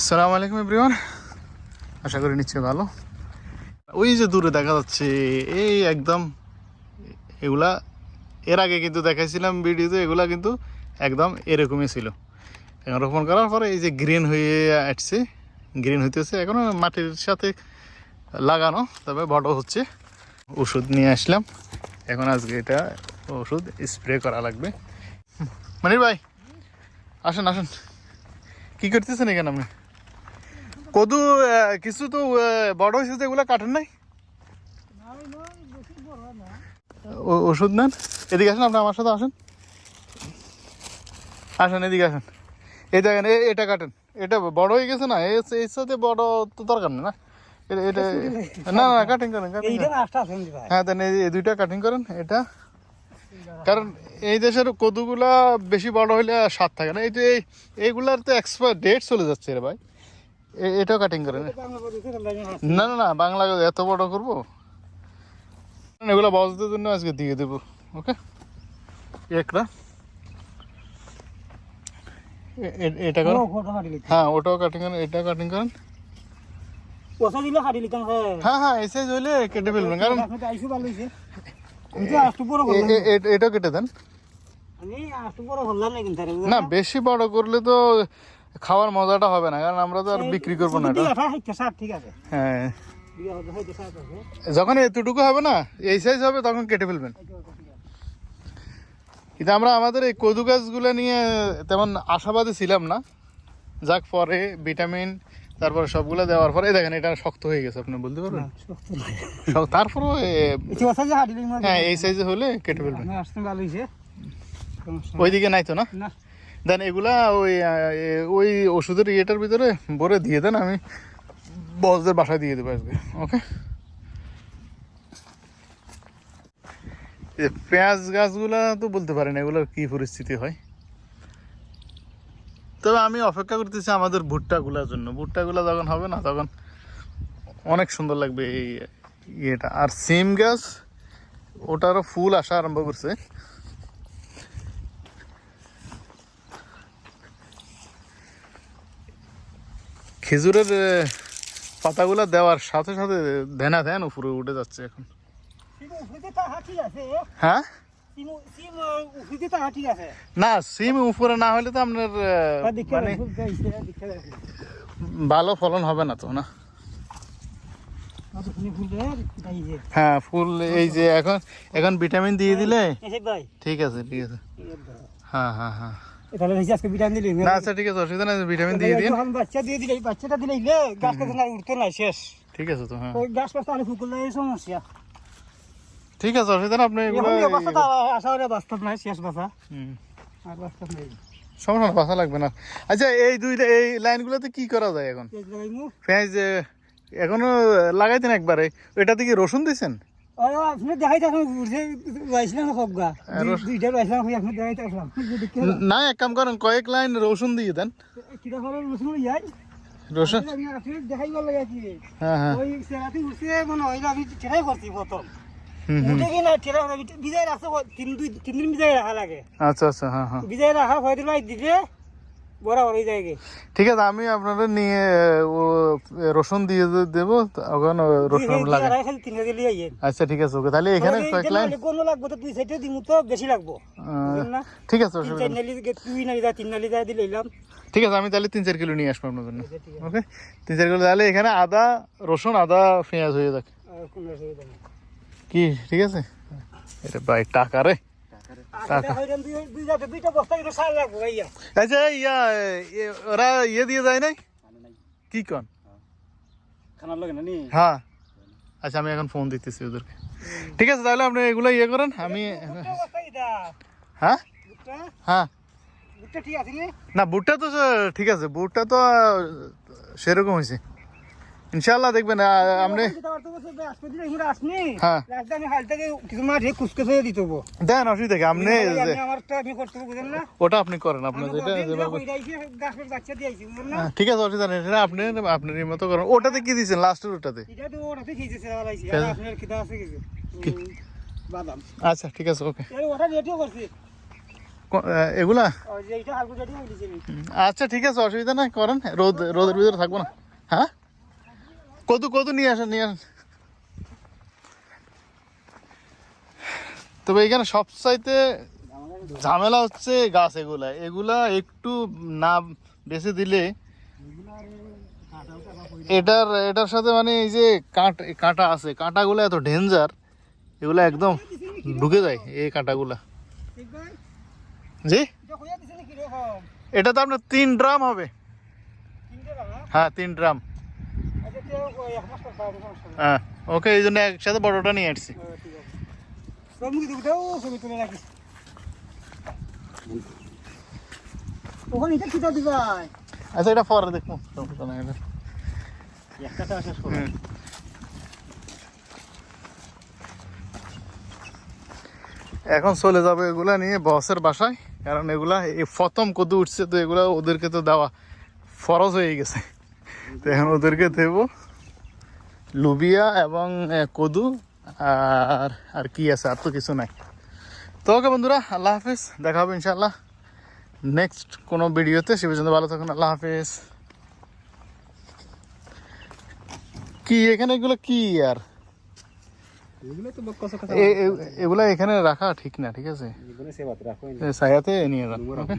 আসসালামু আলাইকুম এভরিওয়ান আশা করি নিশ্চয়ই ভালো। ওই যে দূরে দেখা যাচ্ছে, এই একদম এগুলা, এর আগে কিন্তু দেখাইছিলাম ভিডিওতে এগুলা কিন্তু একদম এরকমই ছিল। এখন রোপণ করার পরে এই যে গ্রিন হয়ে আসছে গ্রিন হইতেছে, এখনও মাটির সাথে লাগানো, তবে বড় হচ্ছে। ওষুধ নিয়ে আসলাম। এখন আজকে এটা ওষুধ স্প্রে করা লাগবে। মানির ভাই, আসেন আসেন। কি করতেছেন এখানে আপনি? কদু কিছু তো বড় হয়েছে তো এগুলো কাটেন নাই? ও- ওষুধ নেন? এদিকে আসেন আপনি আমার সাথে আসেন। আসেন এদিকে আসেন। এই দেখেন এটা কাটেন। এটা বড় হয়ে গেছে না এর সাথে বড় তো দরকার নেই না? এটা না না কাটিং করেন হ্যাঁ দেন এই দুইটা কাটিং করেন এটা। কারণ এই দেশের কদুগুলা বেশি বড় হলে স্বাদ থাকে না। এই যে এই এইগুলার তো এক্সপায়ার ডেট চলে যাচ্ছে রে ভাই। এটাও কাটিং করেন না। না না বাংলা এত বড় করব? এগুলো বসদের জন্য আজকে দিয়ে দেবো ওকে? একটা। এটা করেন হ্যাঁ ওটাও কাটিং করেন। এটাও কাটিং করেন হ্যাঁ হ্যাঁ এসে হইলে কেটে ফেলবেন কারণ এটাও কেটে দেন। না? বেশি বড় করলে তো খাওয়ার মজাটা হবে না কারণ আমরা তো আর বিক্রি করব না এটা। ঠিক আছে। হ্যাঁ। যখন এতটুকু হবে না এই সাইজ হবে তখন কেটে ফেলবেন। কিন্তু আমরা আমাদের এই কদু গাছগুলো নিয়ে তেমন আশাবাদী ছিলাম না। যাক পরে ভিটামিন তারপরে সবগুলো দেওয়ার পরে দেখেন এটা শক্ত হয়ে গেছে আপনি বলতে পারবেন? শক্ত- তারপরেও হ্যাঁ। এই সাইজে হলে কেটে ফেলবেন। ওইদিকে নাই তো না। দেন এগুলা ওই ওই ওষুধের ইয়েটার ভিতরে ভরে দিয়ে দেন, আমি বসদের বাসায় দিয়ে দেবো আজকে, ওকে? পেঁয়াজ গাছগুলা তো বলতে পারি না এগুলোর কি পরিস্থিতি হয়? তবে আমি অপেক্ষা করতেছি আমাদের ভুট্টাগুলোর জন্য। ভুট্টাগুলো যখন হবে না, তখন অনেক সুন্দর লাগবে এই ইয়েটা। আর সিম গাছ, ওটারও ফুল আসা আরম্ভ করছে। খেজুরের পাতাগুলো দেওয়ার সাথে সাথে ধ্যানা ধ্যান উপরে উঠে যাচ্ছে এখন। হ্যাঁ? না সিম উপরে না হলে তো আপনার দেখে মানে ভালো ফলন হবে না তো না? যে। হ্যাঁ ফুল এই যে এখন এখন ভিটামিন দিয়ে দিলে ঠিক আছে ঠিক আছে। হ্যাঁ হ্যাঁ হ্যাঁ। তাহলে আজকে ভিটামিন দিলি না আচ্ছা ঠিক আছে অসুবিধা নেই ভিটামিন দিয়ে দিন। যখন বাচ্চা দিয়ে দিলে এই বাচ্চাটা দিলে ইলে গাছ না উঠতো না শেষ। ঠিক আছে তো হ্যাঁ। ওই গাছ পাশে ফুকুল সমস্যা। ঠিক আছে অসুবিধা না আপনি এগুলো আশা করি বাস্তব নাই শেষ বাসা। হুম। আর বাস্তব নাই। সমস্যা বাসা লাগবে না। আচ্ছা এই দুইটা এই লাইনগুলোতে কি করা যায় এখন? পেঁয়াজ এখনও লাগাইতেন একবারে ওইটাতে কি রসুন দিয়েছেন? দেখাই উঠে না দেখাই এক কাম করেন কয়েক লাইন রসুন দিয়ে দেন। রসুন আপনি দেখাইবার লাগে কি? হ্যাঁ হ্যাঁ। ওই সেরাতি উঠছে মানে ওই আমি করছি প্রথম। বিজয় রাখছে তিন দুই তিন দিন বিজয় রাখা লাগে। আচ্ছা আচ্ছা হ্যাঁ হ্যাঁ। বিজয় রাখা হয়ে দিলে দিলে বরাবর ঠিক আছে আমি আপনাদের নিয়ে ও রসুন দিয়ে দেবো তখন ও রসুন লাগে। তিন আইয়েন আচ্ছা ঠিক আছে ওকে তাহলে এখানে কয়েক লাইন। কোনো লাগবো তো দুই সাইডে দিমু তো বেশি লাগবো। ঠিক আছে তিন চার নালি দুই নালি যায় তিন নালি এলাম। ঠিক আছে আমি তাহলে তিন চার কিলো নিয়ে আসব আপনার জন্য। আচ্ছা। ওকে? তিন চার কিলো তাহলে এখানে আদা রসুন আদা পেঁয়াজ হয়ে যাক। কি ঠিক আছে? এটা ভাই টাকা রে। আচ্ছা। ইয়া ওরা ইয়ে দিয়ে যায় নাই? কি হ্যাঁ। আচ্ছা আমি এখন ফোন দিতেছি ওদেরকে। ঠিক আছে, তাহলে আপনি এগুলো ইয়ে করেন, আমি হ্যাঁ? হ্যাঁ। না, বুটটা তো, ঠিক আছে, বুটটা তো সেরকম হয়েছে ইনশাল্লাহ দেখবেন আপনি হ্যাঁ। দেন অসুবিধা আপনি আপনি ওটা আপনি করেন আপনার যেটা যেভাবে গাছের বাচ্চা দিয়েছি বুঝলেন না? হ্যাঁ, ঠিক আছে অসুবিধা নেই আপনি আপনার মতো করেন। ওটাতে কি দিয়েছেন লাস্টের ওটাতে? আচ্ছা ঠিক আছে ওকে। এগুলা? আচ্ছা ঠিক আছে অসুবিধা নাই করেন রোদ রোদের ভিতরে থাকব না। হ্যাঁ? কদু কদু নিয়ে আসেন নিয়ে আসেন। তবে এখানে সবচাইতে ঝামেলা হচ্ছে গাছ এগুলা। এগুলা একটু না বেশি দিলে এটার এটার সাথে মানে এই যে কাঁট, কাঁটা আছে, কাঁটাগুলো এত ডেঞ্জার, এগুলা একদম ঢুকে যায় এই কাঁটাগুলা। জি? এটা তো আপনার তিন ড্রাম হবে। হ্যাঁ তিন ড্রাম। হ্যাঁ ওকে এই জন্য একসাথে বড়টা নিয়ে আসছি। ওখানে এটা আচ্ছা এটা পরে দেখব। এখন চলে যাবে এগুলা নিয়ে বসের বাসায় কারণ এগুলা এই প্রথম কদু উঠছে তো এগুলা ওদেরকে তো দেওয়া ফরজ হয়ে গেছে। তো এখন ওদেরকে দেব। লুবিয়া এবং কদু আর আর কি আছে? আর তো কিছু নাই। তো ওকে বন্ধুরা আল্লাহ হাফিজ। দেখা হবে ইনশাল্লাহ নেক্সট কোনো ভিডিওতে। সে পর্যন্ত ভালো থাকুন আল্লাহ হাফিজ। কি এখানে এগুলো কি আর? এগুলো এখানে রাখা ঠিক না ঠিক আছে? রাখো নিয়ে যান ওকে?